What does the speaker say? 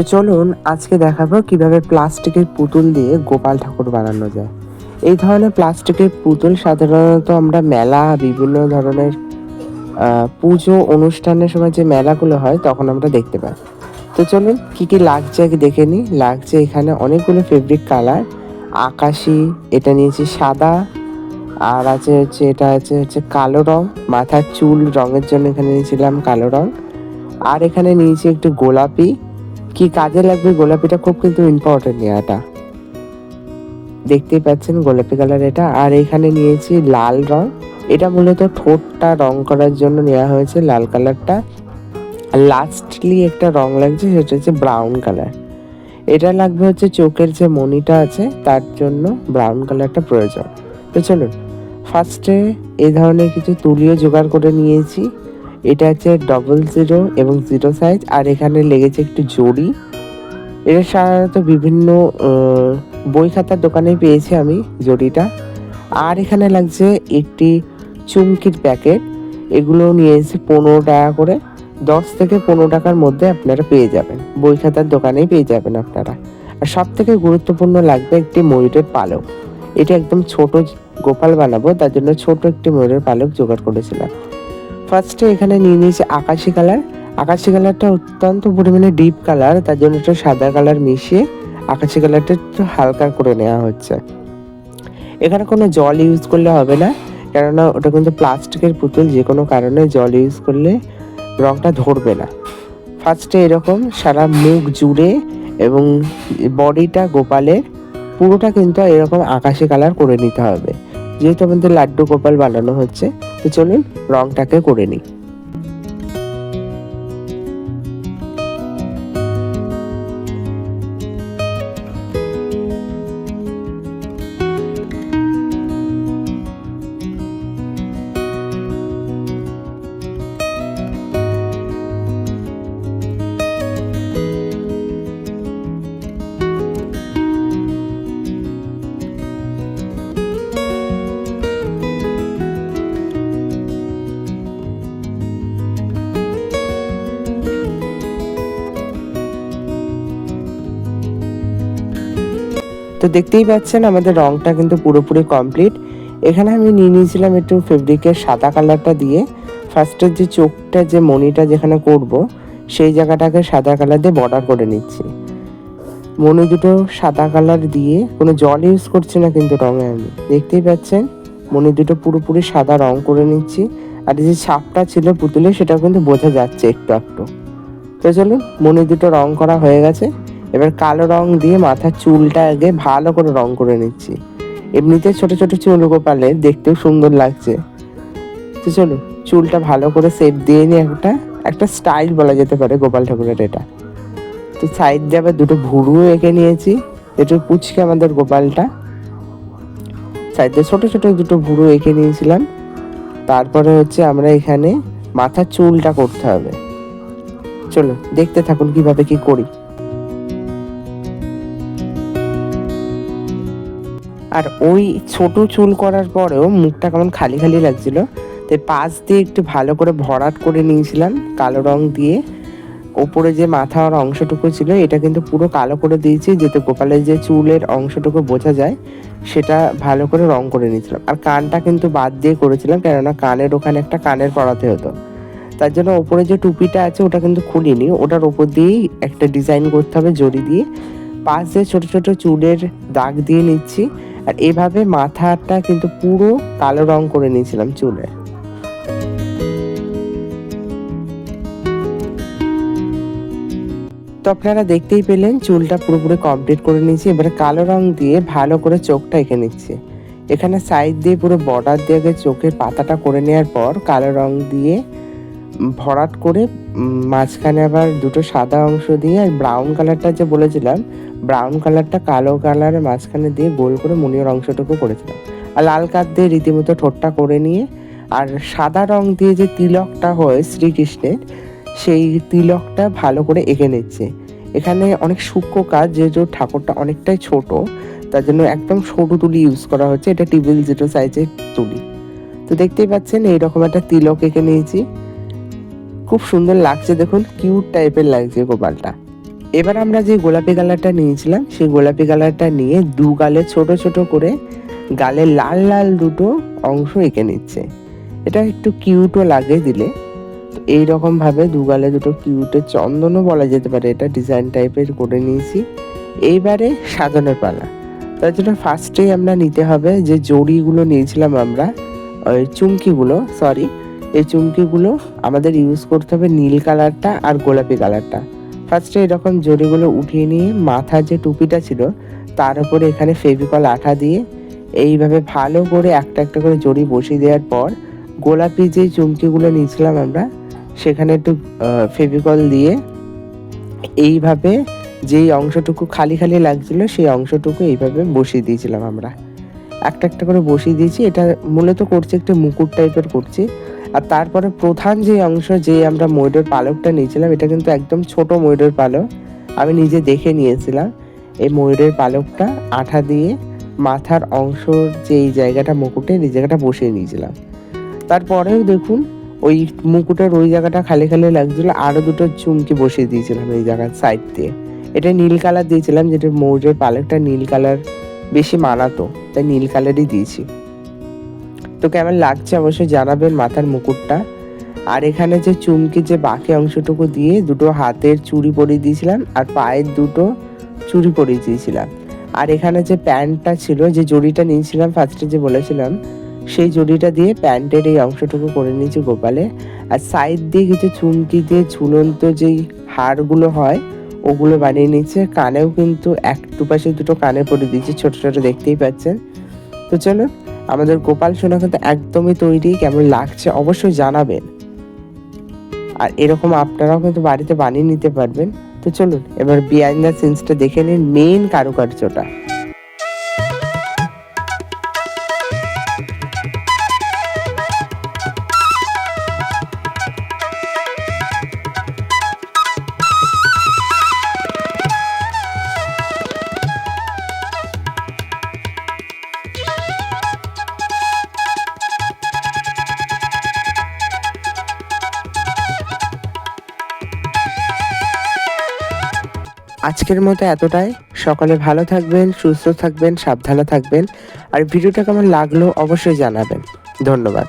তো চলুন আজকে দেখাবো কীভাবে প্লাস্টিকের পুতুল দিয়ে গোপাল ঠাকুর বানানো যায়। এই ধরনের প্লাস্টিকের পুতুল সাধারণত আমরা মেলা, বিভিন্ন ধরনের পুজো অনুষ্ঠানের সময় যে মেলাগুলো হয়, তখন আমরা দেখতে পাই। তো চলুন কি কি লাগছে আগে দেখে নিই। লাগছে এখানে অনেকগুলো ফেব্রিক কালার আকাশি, এটা নিয়েছি সাদা, আর আছে হচ্ছে, এটা আছে হচ্ছে কালো রং, মাথার চুল রঙের জন্য এখানে নিয়েছিলাম কালো রং। আর এখানে নিয়েছি একটু গোলাপি কি কাজে লাগবে? গোলাপিটা খুব কিন্তু ইম্পর্টেন্ট নেওয়াটা। দেখতেই পাচ্ছেন গোলাপি কালার এটা। আর এখানে নিয়েছি লাল রং। এটা মূলত ঠোঁটটা রং করার জন্য নেওয়া হয়েছে লাল কালারটা। লাস্টলি একটা রং লাগছে, সেটা হচ্ছে ব্রাউন কালার এটা লাগবে হচ্ছে চোখের যে মনিটা আছে, তার জন্য ব্রাউন কালারটা প্রয়োজন। তো চলুন ফার্স্টে এই ধরনের কিছু তুলিও জোগাড় করে নিয়েছি। এটা হচ্ছে ডবল জিরো এবং জিরো সাইজ আর এখানে লেগেছে একটু জড়ি। এটা সাধারণত বিভিন্ন বই খাতার দোকানে পেয়েছি আমি জড়িটা। আর এখানে লাগছে একটি চুমকির প্যাকেট, এগুলো নিয়েছি পনেরো টাকা করে, দশ থেকে পনেরো টাকার মধ্যে আপনারা পেয়ে যাবেন। বই খাতার দোকানেই পেয়ে যাবেন আপনারা। আর সব থেকে গুরুত্বপূর্ণ লাগবে একটি ময়ূরের পালক। এটা একদম ছোট গোপাল বানাবো, তার জন্য ছোট একটি ময়ূরের পালক জোগাড় করেছিলাম। ফার্স্টে এখানে নিয়ে নিয়েছি আকাশি কালার। আকাশি কালারটা অত্যন্ত পরিমাণে ডিপ কালার তার জন্য একটু সাদা কালার মিশিয়ে আকাশি কালারটা একটু হালকা করে নেওয়া হচ্ছে। এখানে কোনো জল ইউজ করলে হবে না, কেননা ওটা কিন্তু প্লাস্টিকের পুতুল, যে কোনো কারণে জল ইউজ করলে রংটা ধরবে না। ফার্স্টে এরকম সারা মুখ জুড়ে এবং বডিটা গোপালের পুরোটা কিন্তু এরকম আকাশি কালার করে নিতে হবে। যেহেতু আমাদের লাড্ডু গোপাল বানানো হচ্ছে তো চলুন রংটাকে করে নিই। তো দেখতেই পাচ্ছেন আমাদের রংটা কিন্তু পুরোপুরি কমপ্লিট এখানে আমি নিয়ে নিয়েছিলাম একটু ফেব্রিকের সাদা কালারটা দিয়ে। ফার্স্টের যে চোখটা, যে মনিটা যেখানে করব, সেই জায়গাটাকে সাদা কালার দিয়ে বর্ডার করে নিচ্ছি। মনি দুটো সাদা কালার দিয়ে, কোনো জল ইউজ করছি না কিন্তু রঙে আমি। দেখতেই পাচ্ছেন মনি দুটো পুরোপুরি সাদা রং করে নিচ্ছি। আর যে ছাপটা ছিল পুতুলে, সেটাও কিন্তু বোঝা যাচ্ছে একটু একটু তো চলুন মনি দুটো রং করা হয়ে গেছে। এবার কালো রং দিয়ে মাথার চুলটা আগে ভালো করে রং করে নিচ্ছি। এমনিতে ছোট ছোট চুল গোপালে দেখতেও সুন্দর লাগছে। তো চলো চুলটা ভালো করে সেপ দিয়ে নিয়ে একটা একটা স্টাইল বলা যেতে পারে গোপাল ঠাকুরের এটা। তো সাইড দিয়ে আবার দুটো ভুরু এঁকে নিয়েছি একটু পুচকে আমাদের গোপালটা। সাইড দিয়ে ছোটো ছোট দুটো ভুরু এঁকে নিয়েছিলাম। তারপরে হচ্ছে আমরা এখানে মাথার চুলটা করতে হবে। চলো দেখতে থাকুন কীভাবে কি করি। আর ওই ছোট চুল করার পরেও মুখটা কেমন খালি খালি লাগছিল। তাই পাশ দিয়ে একটু ভালো করে ভরাট করে নিয়েছিলাম কালো রং দিয়ে। ওপরে যে মাথার অংশটুকু ছিল, এটা কিন্তু পুরো কালো করে দিয়েছি, যাতে গোপালের যে চুলের অংশটুকু বোঝা যায়, সেটা ভালো করে রং করে নিয়েছিলাম। আর কানটা কিন্তু বাদ দিয়ে করেছিলাম, কেননা কানের ওখানে একটা কানের পরাতে হতো। তার জন্য ওপরে যে টুপিটা আছে, ওটা কিন্তু খুলিনি। ওটার ওপর দিয়েই একটা ডিজাইন করতে হবে, জড়ি দিয়ে। পাশ দিয়ে ছোটো ছোটো চুলের দাগ দিয়ে নিচ্ছি। আর এভাবে মাথাটা কিন্তু পুরো কালো রং করে নিয়েছিলাম চুলে। তো আপনারা দেখতেই পেলেন, চুলটা পুরোপুরি কমপ্লিট করে নিয়েছি, এবারে কালো রং দিয়ে ভালো করে চোখটা এঁকে নিচ্ছি। এখানে সাইড দিয়ে পুরো বর্ডার দিয়ে চোখের পাতাটা করে নেওয়ার পর কালো রং দিয়ে ভরাট করে মাঝখানে আবার দুটো সাদা অংশ দিয়ে আর ব্রাউন কালারটা যে বলেছিলাম ব্রাউন কালারটা কালো কালারের মাঝখানে দিয়ে গোল করে মনির অংশটুকু করেছিলাম। আর লাল কাঠ দিয়ে রীতিমতো ঠোঁটটা করে নিয়ে, আর সাদা রং দিয়ে যে তিলকটা হয় শ্রীকৃষ্ণের, সেই তিলকটা ভালো করে এঁকে নিচ্ছে। এখানে অনেক সূক্ষ্ম কাজ, যেহেতু ঠাকুরটা অনেকটাই ছোট, তার জন্য একদম সরু তুলি ইউজ করা হচ্ছে। এটা টেবিল জিরো সাইজের তুলি। তো দেখতেই পাচ্ছেন, এইরকম একটা তিলক এঁকে নিয়েছি। খুব সুন্দর লাগছে, দেখুন কিউট টাইপের লাগছে গোপালটা। এবার আমরা যে গোলাপি কালারটা নিয়েছিলাম, সেই গোলাপি কালারটা নিয়ে দু গালে ছোট ছোট করে গালে লাল লাল দুটো অংশ এঁকে নিচ্ছে। এটা একটু কিউটও লাগে দিলে। তো এইরকম ভাবে দু গালে দুটো কিউটের চন্দনও বলা যেতে পারে, এটা ডিজাইন টাইপের করে নিয়েছি। এইবারে সাজানোর পালা। তার জন্য ফার্স্টেই আমরা নিতে হবে যে জড়িগুলো নিয়েছিলাম আমরা, ওই চুমকিগুলো সরি এই চুমকিগুলো আমাদের ইউজ করতে হবে নীল কালারটা আর গোলাপি কালারটা। ফার্স্টে এরকম জড়িগুলো উঠিয়ে নিয়ে মাথার যে টুপিটা ছিল, তার উপরে এখানে ফেভিকল আঠা দিয়ে এইভাবে ভালো করে একটা একটা করে জড়ি বসিয়ে দেওয়ার পর, গোলাপি যে চুমকিগুলো নিয়েছিলাম আমরা, সেখানে একটু ফেভিকল দিয়ে এইভাবে যেই অংশটুকু খালি খালি লাগছিল, সেই অংশটুকু এইভাবে বসিয়ে দিয়েছিলাম আমরা। একটা একটা করে বসিয়ে দিয়েছি, এটা মূলত করছে একটা মুকুট টাইপের করছি। আর তারপরে প্রধান যে অংশ, যে আমরা ময়ূরের পালকটা নিয়েছিলাম, এটা কিন্তু একদম ছোট ময়ূরের পালক। আমি নিজে দেখে নিয়েছিলাম এই ময়ূরের পালকটা আঠা দিয়ে মাথার অংশ যে এই জায়গাটা মুকুটে এই জায়গাটা বসিয়ে নিয়েছিলাম। তারপরেও দেখুন, ওই মুকুটের ওই জায়গাটা খালি খালি লাগছিল আরও দুটো চুমকি বসিয়ে দিয়েছিলাম এই জায়গার সাইড দিয়ে। এটা নীল কালার দিয়েছিলাম, যেটা ময়ূরের পালকটা নীল কালার বেশি মানাতো, তাই নীল কালারই দিয়েছি। তো কেমন লাগছে অবশ্যই জানাবেন মাথার মুকুটটা। আর এখানে যে চুমকি যে বাকি অংশটুকু দিয়ে দুটো হাতের চুড়ি পরিয়ে দিয়েছিলাম আর পায়ের দুটো চুড়ি পরিয়ে দিয়েছিলাম। আর এখানে যে প্যান্টটা ছিল, যে জড়িটা নিয়েছিলাম ফার্স্টে যে বলেছিলাম, সেই জড়িটা দিয়ে প্যান্টের এই অংশটুকু করে নিয়েছি গোপালে। আর সাইড দিয়ে কিছু চুমকি দিয়ে ঝুলন্ত যেই হাড়গুলো হয়, ওগুলো বানিয়ে নিচ্ছে কানেও কিন্তু এক দুপাশে দুটো কানে পরে দিয়েছে, ছোট ছোট দেখতেই পাচ্ছেন। তো চলো আমাদের গোপাল সোনা কিন্তু একদমই তৈরি, কেমন লাগছে অবশ্যই জানাবেন। আর এরকম আপনারাও কিন্তু বাড়িতে বানিয়ে নিতে পারবেন। তো চলুন, এবার বিহাইন্ড দ্য সিনসটা দেখে নিন মেইন কারুকার্যটা। আজকের মতো এতটাই। সকালে ভালো থাকবেন, সুস্থ থাকবেন, সাবধানে থাকবেন। আর ভিডিওটা কেমন লাগল অবশ্যই জানাবেন। ধন্যবাদ।